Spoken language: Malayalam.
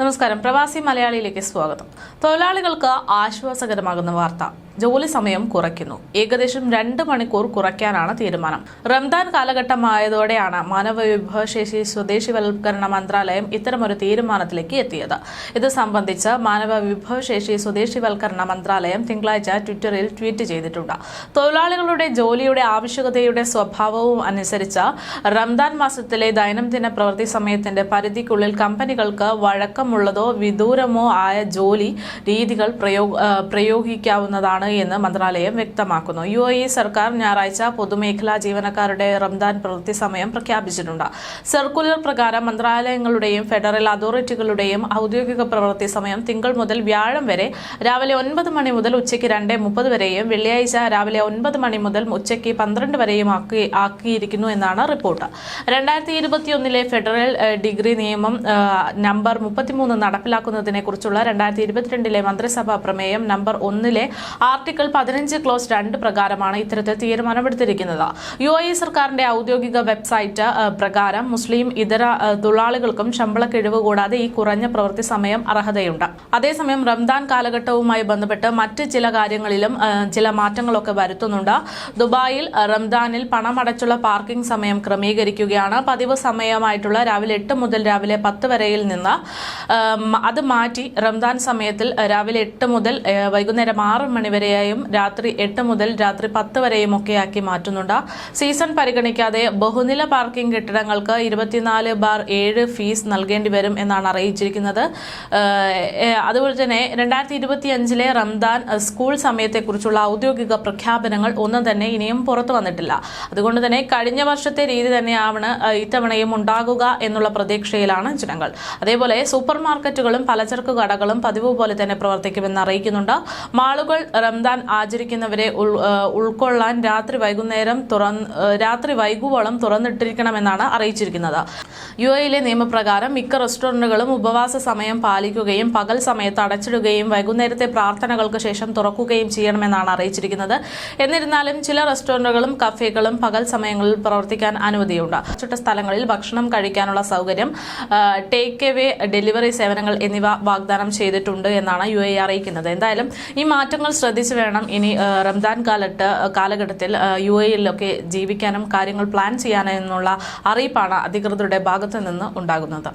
നമസ്കാരം. പ്രവാസി മലയാളിയിലേക്ക് സ്വാഗതം. തൊഴിലാളികൾക്ക് ആശ്വാസകരമാകുന്ന വാർത്ത. ജോലി സമയം കുറയ്ക്കുന്നു. ഏകദേശം രണ്ട് മണിക്കൂർ കുറയ്ക്കാനാണ് തീരുമാനം. റംദാൻ കാലഘട്ടമായതോടെയാണ് മാനവവിഭവശേഷി സ്വദേശിവൽക്കരണ മന്ത്രാലയം ഇത്തരമൊരു തീരുമാനത്തിലേക്ക് എത്തിയത്. ഇത് സംബന്ധിച്ച് മാനവ വിഭവശേഷി സ്വദേശിവൽക്കരണ മന്ത്രാലയം തിങ്കളാഴ്ച ട്വിറ്ററിൽ ട്വീറ്റ് ചെയ്തിട്ടുണ്ട്. തൊഴിലാളികളുടെ ജോലിയുടെ ആവശ്യകതയുടെ സ്വഭാവവും അനുസരിച്ച് റംദാൻ മാസത്തിലെ ദൈനംദിന പ്രവൃത്തി സമയത്തിന്റെ പരിധിക്കുള്ളിൽ കമ്പനികൾക്ക് വഴക്കമുള്ളതോ വിദൂരമോ ആയ ജോലി രീതികൾ പ്രയോഗ പ്രയോഗിക്കാവുന്നതാണ് എന്ന് മന്ത്രാലയം വ്യക്തമാക്കുന്നു. യു എ സർക്കാർ ഞായറാഴ്ച പൊതുമേഖലാ ജീവനക്കാരുടെ റംദാൻ പ്രവൃത്തി സമയം പ്രഖ്യാപിച്ചിട്ടുണ്ട്. സർക്കുലർ പ്രകാരം മന്ത്രാലയങ്ങളുടെയും ഫെഡറൽ അതോറിറ്റികളുടെയും ഔദ്യോഗിക പ്രവൃത്തി സമയം തിങ്കൾ മുതൽ വ്യാഴം വരെ രാവിലെ ഒൻപത് മണി മുതൽ ഉച്ചയ്ക്ക് രണ്ട് മുപ്പത് വരെയും വെള്ളിയാഴ്ച രാവിലെ ഒൻപത് മണി മുതൽ ഉച്ചയ്ക്ക് പന്ത്രണ്ട് വരെയും ആക്കി ആക്കിയിരിക്കുന്നു എന്നാണ് റിപ്പോർട്ട്. രണ്ടായിരത്തി ഇരുപത്തിയൊന്നിലെ ഫെഡറൽ ഡിഗ്രി നിയമം നമ്പർ മുപ്പത്തിമൂന്ന് നടപ്പിലാക്കുന്നതിനെ കുറിച്ചുള്ള രണ്ടായിരത്തി ഇരുപത്തിരണ്ടിലെ മന്ത്രിസഭാ പ്രമേയം നമ്പർ ഒന്നിലെ ആർട്ടിക്കിൾ പതിനഞ്ച് ക്ലോസ് രണ്ട് പ്രകാരമാണ് ഇത്തരത്തിൽ തീരുമാനമെടുത്തിരിക്കുന്നത്. യു എ സർക്കാരിന്റെ ഔദ്യോഗിക വെബ്സൈറ്റ് പ്രകാരം മുസ്ലിം ഇതര തൊഴിലാളികൾക്കും ശമ്പള കിഴിവ് കൂടാതെ ഈ കുറഞ്ഞ പ്രവൃത്തി സമയം അർഹതയുണ്ട്. അതേസമയം റംദാൻ കാലഘട്ടവുമായി ബന്ധപ്പെട്ട് മറ്റ് ചില കാര്യങ്ങളിലും ചില മാറ്റങ്ങളൊക്കെ വരുത്തുന്നുണ്ട്. ദുബായിൽ റംദാനിൽ പണമടച്ചുള്ള പാർക്കിംഗ് സമയം ക്രമീകരിക്കുകയാണ്. പതിവ് സമയമായിട്ടുള്ള രാവിലെ എട്ട് മുതൽ രാവിലെ പത്ത് വരെയിൽ നിന്ന് അത് മാറ്റി റംദാൻ സമയത്തിൽ രാവിലെ എട്ട് മുതൽ വൈകുന്നേരം ആറ് മണി വരെയും രാത്രി എട്ട് മുതൽ രാത്രി പത്ത് വരെയും ഒക്കെ ആക്കി മാറ്റുന്നുണ്ട്. സീസൺ പരിഗണിക്കാതെ ബഹുനില പാർക്കിംഗ് കെട്ടിടങ്ങൾക്ക് ഇരുപത്തിനാല് ബാർ ഏഴ് ഫീസ് നൽകേണ്ടി വരും എന്നാണ് അറിയിച്ചിരിക്കുന്നത്. അതുപോലെ തന്നെ രണ്ടായിരത്തി ഇരുപത്തി അഞ്ചിലെ റംദാൻ സ്കൂൾ സമയത്തെക്കുറിച്ചുള്ള ഔദ്യോഗിക പ്രഖ്യാപനങ്ങൾ ഒന്നും തന്നെ ഇനിയും പുറത്തു വന്നിട്ടില്ല. അതുകൊണ്ട് തന്നെ കഴിഞ്ഞ വർഷത്തെ രീതി തന്നെയാണ് ഇത്തവണയും ഉണ്ടാകുക എന്നുള്ള പ്രതീക്ഷയിലാണ് ജനങ്ങൾ. അതേപോലെ സൂപ്പർ മാർക്കറ്റുകളും പലചരക്ക് കടകളും പതിവ് പോലെ തന്നെ പ്രവർത്തിക്കുമെന്ന് അറിയിക്കുന്നുണ്ട്. മാളുകൾ റംദാൻ ആചരിക്കുന്നവരെ ഉൾ- ഉൾക്കൊള്ളാൻ രാത്രി വൈകുന്നേരം തുറന്ന് രാത്രി വൈകുവോളം തുറന്നിട്ടിരിക്കണമെന്നാണ് അറിയിച്ചിരിക്കുന്നത്. യു എയിലെ നിയമപ്രകാരം മിക്ക റെസ്റ്റോറന്റുകളും ഉപവാസ സമയം പാലിക്കുകയും പകൽ സമയത്ത് അടച്ചിടുകയും വൈകുന്നേരത്തെ പ്രാർത്ഥനകൾക്ക് ശേഷം തുറക്കുകയും ചെയ്യണമെന്നാണ് അറിയിച്ചിരിക്കുന്നത്. എന്നിരുന്നാലും ചില റെസ്റ്റോറന്റുകളും കഫേകളും പകൽ സമയങ്ങളിൽ പ്രവർത്തിക്കാൻ അനുമതിയുണ്ട്. ചുട്ട സ്ഥലങ്ങളിൽ ഭക്ഷണം കഴിക്കാനുള്ള സൗകര്യം ടേക്ക് എവേ ഡെലിവറി സേവനങ്ങൾ എന്നിവ വാഗ്ദാനം ചെയ്തിട്ടുണ്ട് എന്നാണ് യു എ അറിയിക്കുന്നത്. എന്തായാലും ഈ മാറ്റങ്ങൾ ശ്രദ്ധിച്ചു വേണം ഇനി റംദാൻ കാലത്ത് കാലഘട്ടത്തിൽ യു എയിലൊക്കെ ജീവിക്കാനും കാര്യങ്ങൾ പ്ലാൻ ചെയ്യാനും എന്നുള്ള അറിയിപ്പാണ് അധികൃതരുടെ ഭാഗത്തു നിന്ന് ഉണ്ടാകുന്നത്.